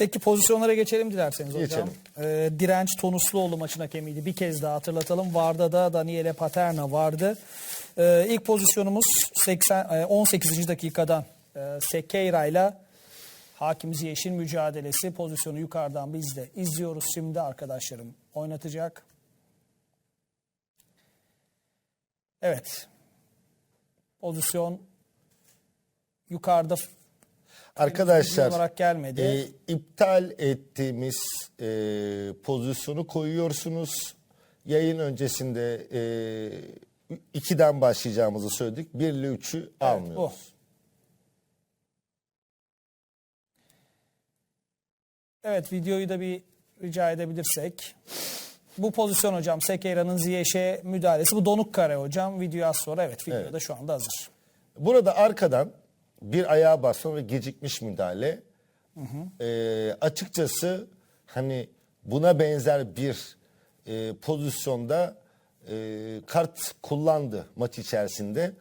Peki pozisyonlara geçelim dilerseniz hocam. Geçelim. Ee, direnç Tonusluoğlu maçın hakemiydi. Bir kez daha hatırlatalım. Varda da Daniele Paterna vardı. Ee, ilk pozisyonumuz 80, e, 18. dakikadan e, Sekeira ile Hakim Ziyeş'in mücadelesi. Pozisyonu yukarıdan biz de izliyoruz. Şimdi arkadaşlarım oynatacak. Evet. Pozisyon yukarıda Arkadaşlar olarak gelmedi. e, iptal ettiğimiz e, pozisyonu koyuyorsunuz. Yayın öncesinde e, 2'den başlayacağımızı söyledik. 1 ile 3'ü bu. almıyoruz. Evet videoyu da bir rica edebilirsek. Bu pozisyon hocam Sekeira'nın Ziyeş'e müdahalesi. Bu donuk kare hocam. Video az sonra evet videoda şu anda hazır. Burada arkadan bir ayağa basma ve gecikmiş müdahale. E, açıkçası hani buna benzer bir e, pozisyonda e, kart kullandı maç içerisinde.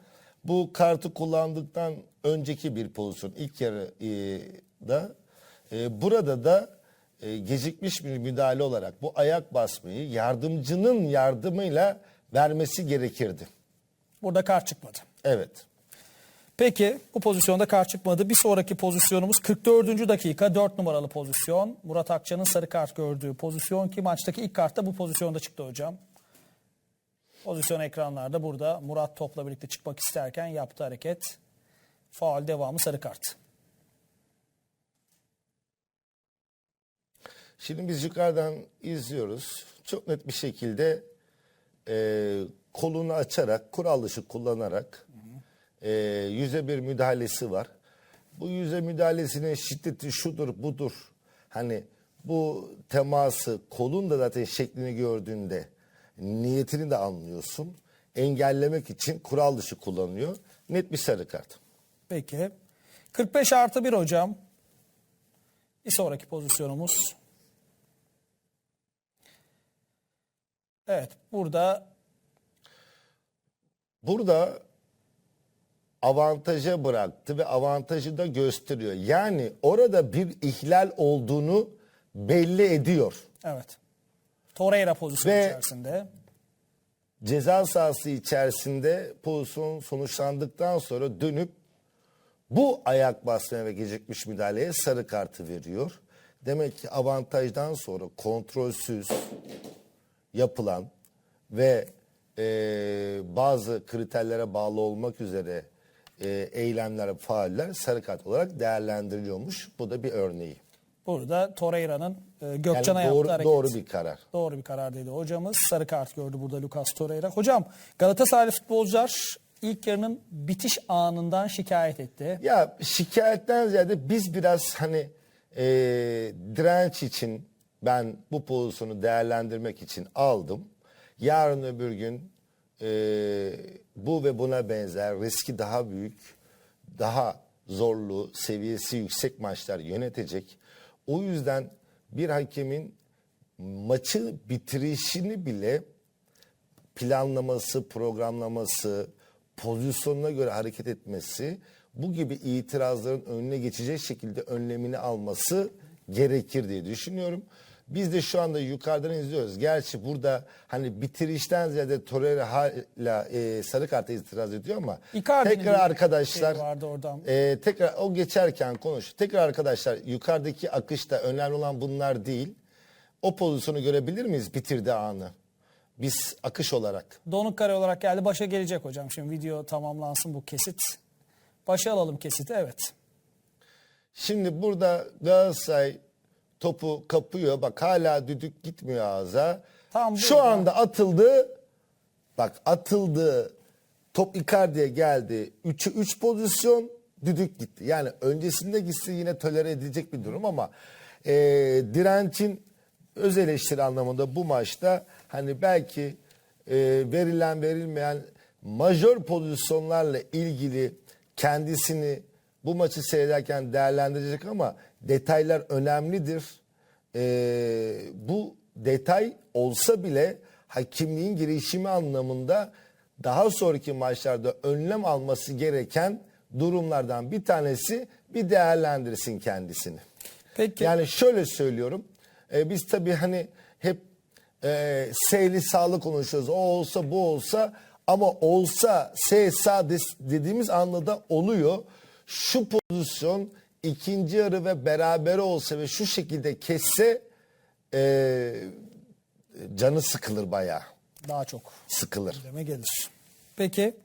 Bu kartı kullandıktan önceki bir pozisyon ilk yarıda e, burada da e, gecikmiş bir müdahale olarak bu ayak basmayı yardımcının yardımıyla vermesi gerekirdi. Burada kart çıkmadı. Evet. Peki bu pozisyonda kart çıkmadı. Bir sonraki pozisyonumuz 44. dakika 4 numaralı pozisyon. Murat Akça'nın sarı kart gördüğü pozisyon ki maçtaki ilk kartta bu pozisyonda çıktı hocam. Pozisyon ekranlarda burada Murat topla birlikte çıkmak isterken yaptığı hareket. Faal devamı sarı kart. Şimdi biz yukarıdan izliyoruz. Çok net bir şekilde e, kolunu açarak, kural dışı kullanarak e, yüze bir müdahalesi var. Bu yüze müdahalesinin şiddeti şudur budur. Hani bu teması kolun da zaten şeklini gördüğünde niyetini de anlıyorsun. Engellemek için kural dışı kullanıyor. Net bir sarı kart. Peki. 45 artı 1 hocam. Bir sonraki pozisyonumuz. Evet burada Burada avantaja bıraktı ve avantajı da gösteriyor. Yani orada bir ihlal olduğunu belli ediyor. evet. Torreira pozisyonu Ve- içerisinde. Ceza sahası içerisinde pozisyon sonuçlandıktan sonra dönüp bu ayak basmaya ve gecikmiş müdahaleye sarı kartı veriyor. Demek ki avantajdan sonra kontrolsüz yapılan ve e, bazı kriterlere bağlı olmak üzere e, eylemler, faaller sarı kart olarak değerlendiriliyormuş. Bu da bir örneği. Burada Torreira'nın e, Gökçen'a Yani yaptığı doğru, hareket. doğru bir karar. Doğru bir karar dedi hocamız. Sarı kart gördü burada Lucas Torreira. Hocam Galatasaraylı futbolcular ilk yarının bitiş anından şikayet etti. Ya şikayetten ziyade biz biraz hani e, direnç için ben bu pozisyonu değerlendirmek için aldım. Yarın öbür gün e, bu ve buna benzer riski daha büyük, daha zorlu, seviyesi yüksek maçlar yönetecek. O yüzden bir hakemin maçı bitirişini bile planlaması, programlaması, pozisyonuna göre hareket etmesi, bu gibi itirazların önüne geçecek şekilde önlemini alması gerekir diye düşünüyorum. Biz de şu anda yukarıdan izliyoruz. Gerçi burada hani bitirişten ziyade Torreira hala e, sarı karta itiraz ediyor ama Icardi'nin tekrar bir arkadaşlar şeyi vardı oradan. e, tekrar o geçerken konuş. Tekrar arkadaşlar yukarıdaki akışta önemli olan bunlar değil. O pozisyonu görebilir miyiz bitirdiği anı? Biz akış olarak. Donuk kare olarak geldi. Başa gelecek hocam. Şimdi video tamamlansın bu kesit. Başa alalım kesiti evet. Şimdi burada Galatasaray topu kapıyor. Bak hala düdük gitmiyor ağza. Tam Şu burada. anda atıldı. Bak atıldı. Top Icardi'ye geldi. 3'ü 3 pozisyon düdük gitti. Yani öncesinde gitse yine tolere edilecek bir durum ama e, direncin öz eleştiri anlamında bu maçta hani belki e, verilen verilmeyen majör pozisyonlarla ilgili kendisini bu maçı seyrederken değerlendirecek ama detaylar önemlidir. Ee, bu detay olsa bile hakimliğin girişimi anlamında daha sonraki maçlarda önlem alması gereken durumlardan bir tanesi bir değerlendirsin kendisini. Peki. Yani şöyle söylüyorum. e, biz tabii hani hep e, S'li sağlı konuşuyoruz. O olsa bu olsa ama olsa S sağ dediğimiz anda da oluyor. Şu pozisyon ikinci yarı ve beraber olsa ve şu şekilde kesse e, canı sıkılır bayağı. Daha çok Sıkılır. gündeme gelir. Peki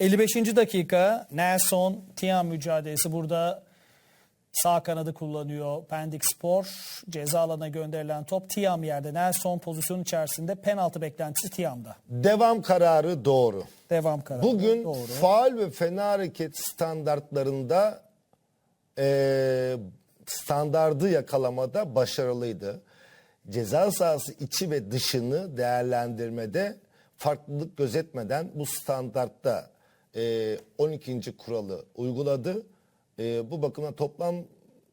55. dakika Nelson Tiam mücadelesi burada sağ kanadı kullanıyor Pendik Spor. Ceza alanına gönderilen top Tiam yerde. Nelson pozisyonun içerisinde penaltı beklentisi Tiam'da. Devam kararı doğru. Devam kararı. Bugün Doğru. faal ve fena hareket standartlarında eee standardı yakalamada başarılıydı. Ceza sahası içi ve dışını değerlendirmede farklılık gözetmeden bu standartta eee 12. kuralı uyguladı. Eee, bu bakımdan toplam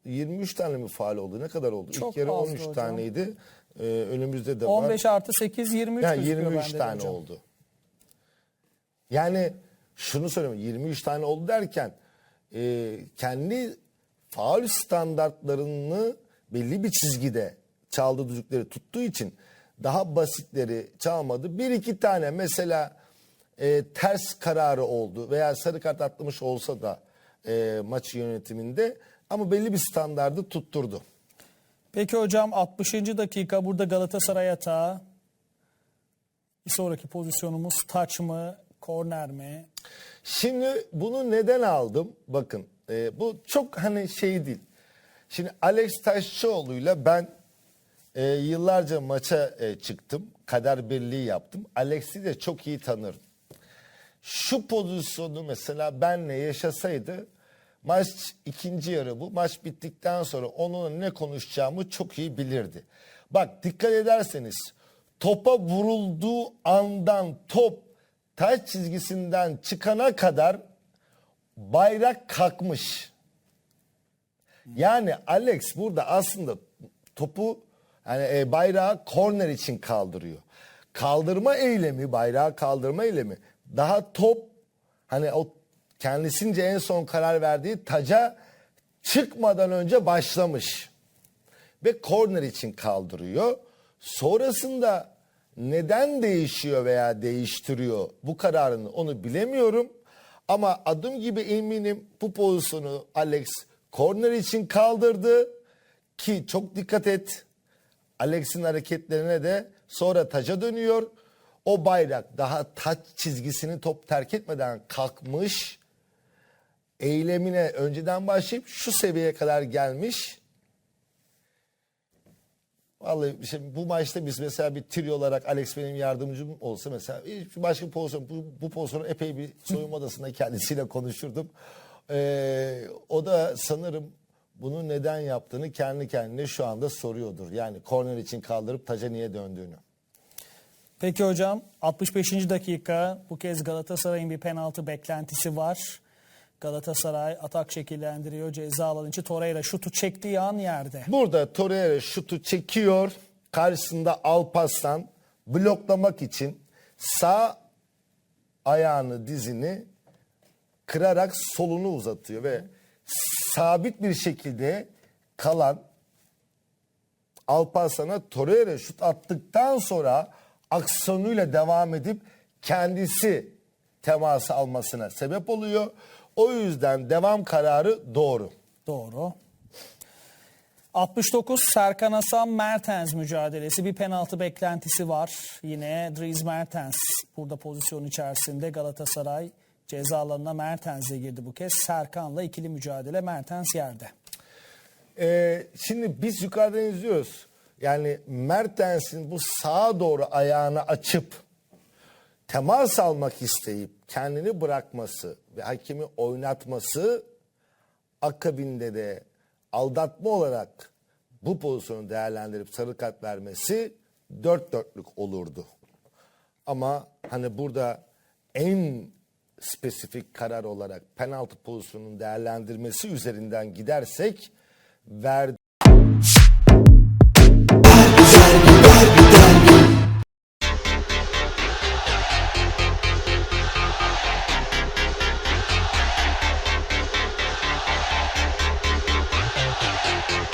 23 tane mi faal oldu? Ne kadar oldu? Çok İlk yarı fazla 13 hocam. taneydi. Eee, önümüzde de var. 15 artı 8 23 Yani gözüküyor 23 bende de tane hocam. oldu. Yani şunu söyleyeyim 23 tane oldu derken e, kendi faul standartlarını belli bir çizgide çaldığı düdükleri tuttuğu için daha basitleri çalmadı. Bir iki tane mesela e, ters kararı oldu veya sarı kart atlamış olsa da e, maç yönetiminde ama belli bir standardı tutturdu. Peki hocam 60. dakika burada Galatasaray hata. Bir sonraki pozisyonumuz taç mı, korner mi? Şimdi bunu neden aldım? Bakın e, bu çok hani şey değil. Şimdi Alex Taşçıoğlu'yla ben e, yıllarca maça e, çıktım. Kader birliği yaptım. Alex'i de çok iyi tanırım. Şu pozisyonu mesela benle yaşasaydı maç ikinci yarı bu. Maç bittikten sonra onunla ne konuşacağımı çok iyi bilirdi. Bak dikkat ederseniz topa vurulduğu andan top taç çizgisinden çıkana kadar bayrak kalkmış. Yani Alex burada aslında topu yani e, bayrağı korner için kaldırıyor. Kaldırma eylemi, bayrağı kaldırma eylemi daha top hani o kendisince en son karar verdiği taca çıkmadan önce başlamış. Ve korner için kaldırıyor. Sonrasında neden değişiyor veya değiştiriyor bu kararını onu bilemiyorum. Ama adım gibi eminim bu pozisyonu Alex korner için kaldırdı ki çok dikkat et. Alex'in hareketlerine de sonra taca dönüyor. O bayrak daha taç çizgisini top terk etmeden kalkmış. Eylemine önceden başlayıp şu seviyeye kadar gelmiş. Vallahi işte bu maçta biz mesela bir trio olarak Alex benim yardımcım olsa mesela hiç başka pozisyon bu, bu pozisyonu epey bir soyunma odasında kendisiyle konuşurdum. Ee, o da sanırım bunu neden yaptığını kendi kendine şu anda soruyordur. Yani korner için kaldırıp taca niye döndüğünü. Peki hocam 65. dakika bu kez Galatasaray'ın bir penaltı beklentisi var. Galatasaray atak şekillendiriyor. Ceza alanı içi Torreira şutu çektiği an yerde. Burada Torreira şutu çekiyor. Karşısında Alpaslan bloklamak için sağ ayağını dizini kırarak solunu uzatıyor ve sabit bir şekilde kalan Alparslan'a Torreira şut attıktan sonra aksiyonuyla devam edip kendisi teması almasına sebep oluyor. O yüzden devam kararı doğru. Doğru. 69 Serkan Hasan Mertens mücadelesi bir penaltı beklentisi var. Yine Dries Mertens burada pozisyon içerisinde Galatasaray ceza alanına Mertens'e girdi bu kez. Serkan'la ikili mücadele Mertens yerde. Ee, şimdi biz yukarıdan izliyoruz. Yani Mertens'in bu sağa doğru ayağını açıp temas almak isteyip kendini bırakması ve hakemi oynatması akabinde de aldatma olarak bu pozisyonu değerlendirip sarı kart vermesi dört dörtlük olurdu. Ama hani burada en spesifik karar olarak penaltı pozisyonunun değerlendirmesi üzerinden gidersek verdiği